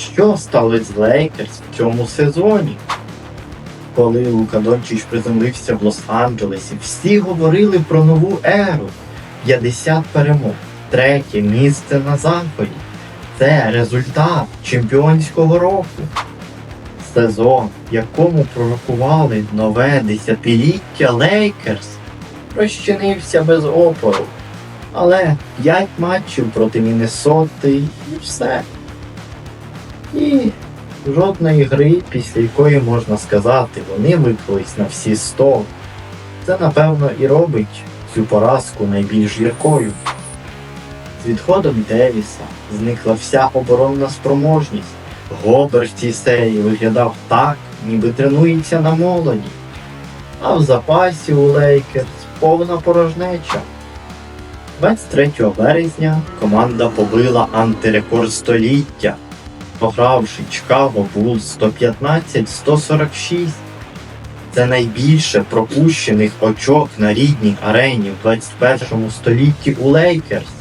Що сталося з Лейкерс в цьому сезоні? Коли Лука Дончич приземлився в Лос-Анджелесі, всі говорили про нову еру. 50 перемог, третє місце на заході. Це результат чемпіонського року. Сезон, якому пророкували нове десятиліття Лейкерс, розчинився без опору. Але 5 матчів проти Міннесоти і все. І жодної гри, після якої можна сказати, вони виклались на всі 100. Це напевно і робить цю поразку найбільш гіркою. З відходом Девіса зникла вся оборонна спроможність. Гобер в цій серії виглядав так, ніби тренується на молоді. А в запасі у Лейкерс повна порожнеча. 23 березня команда побила антирекорд століття, погравши Чикаго Булс 115-146. Це найбільше пропущених очок на рідній арені в 21 столітті у Лейкерс.